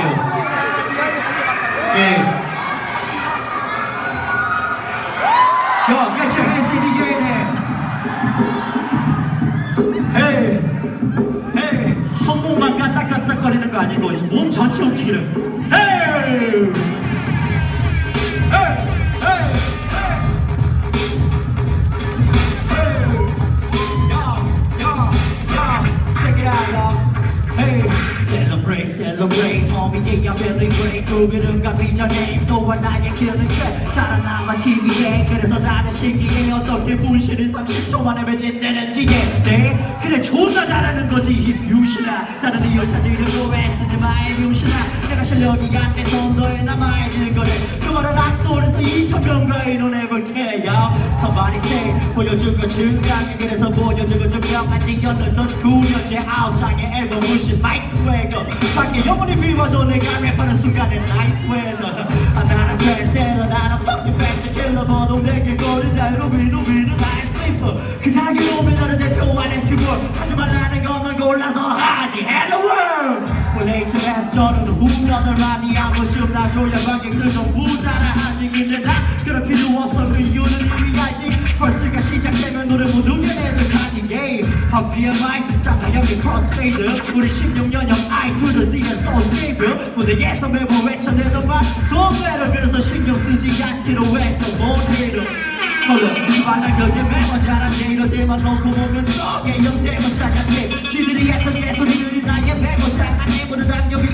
갈게요. 예. The air there. 헤이, 헤이. 손목만 까딱까딱거리는 거 아니고 몸 전체 움직이는. Celebrate, celebrate. I'm feeling great. 가기 전에 또한 나의 killing track. 자라나마 TV에 그래서 나는 신기해 어떻게 분신을 30초 만에 매진되는지. 네, 그래 존나 잘하는 거지 이 뷰신아 다른 이유 찾으려고 애쓰지 마이 내가 실력이 안 돼서 너의 남아있는 거래. 그거를 악소에서 2천명가의 논해볼게 야 Somebody say 보여준 거 증강해 그래서 보여준 거 증명하지 연는 넌 9년째 아홉 장의 앨범 무신 마이크 스웨거. 밖에 영원히 비워도 내가 랩하는 순간에 나이스 웨더. 아 나는 트랜세러 나는 fucking fashion killer. 번호 내게 거리 자유로 비누비는 나의 슬리퍼. 그 자기 몸을 너를 대표하는 큐볼. 하지 말라는 것만 골 HMS 저는 후녀들 많이 하고 싶나 줘야 관객들 전부 따라하지. 근데 나 그럴 필요 없어 그 이유는 이미 알지. 벌스가 시작되면 노래 모든 게 애들 차지. Yeah How BMI 짱나형의 크로스페이드 우리 16년형 I to the Z and soul stable. 무대에서 매번 외쳐내던 말 matter 그래서 신경 쓰지 않기로 했어 뭔 해도. 헐러 말랑 그게 매번 잘한대 이럴 때만 놓고 보면 너의 영대만 작아해 니들이 했던 개소리들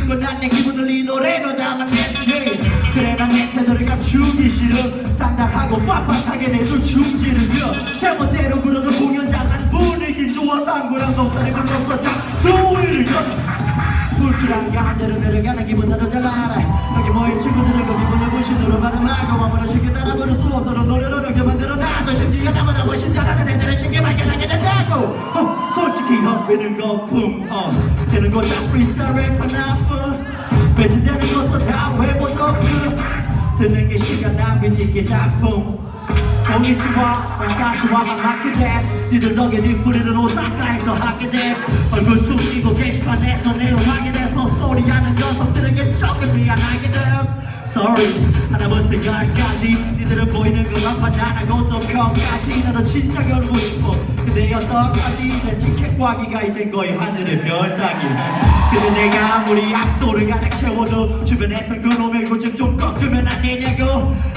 담겨 있고 난내 기분을 이 노래로 담아냈으니 그래 난내 태도를 감추기 싫어 당당하고 빳빳하게 내도 펴 제멋대로 굴어도 공연장 난 분위기 좋아서 안구랑 불렀어 자또 이를 불길한 감대로 내려가는 기분 나도 잘 알아 여기 모인 친구들은 그 기분을 무신으로 발음하고 아무나 쉽게 따라 부를 수 없도록 노래로 이렇게 만들어 놔도 심지어 나보다 훨씬 잘하는 애들은 쉽게 발견하게 된다고 어, 솔직히 헛비는 거품 어, 되는 거다 프리스타일 래퍼 나쁜 배치되는 것도 다 외모도 없음 듣는 게 시간 낭비지 이게 작품 공이치와 가시와만 맞게 됐어. 니들 덕에 네 뿌리는 오사카에서 하게 됐어. 얼굴 숨기고 게시판에서 내용하게 돼서 소리하는 녀석들에게 조금 미안하게 됐어. Sorry 하나부터 열까지. 니들은 보이는 것만 판단하고 또 평가지. 나도 진짜 겨루고 싶어. 근데 어떡하지. 이제 티켓 구하기가 이제 거의 하늘의 별 따기. 근데 내가 아무리 약소를 가득 채워도 주변에서 그놈의 고집 좀 꺾으면 안 되냐고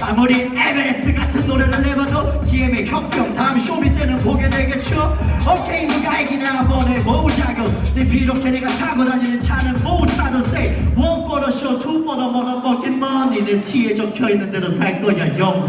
아무리 에베레스트 같은 노래를 내봐도 DM의 형평 다음 쇼미 때는 보게 되겠죠? 오케이 누가 이기나 한번 해보자고. 내 비록 내가 타고 다니는 차는 못 타도 say One for the show, two for the motherfucking money. 내 티에 적혀있는 대로 살 거야 영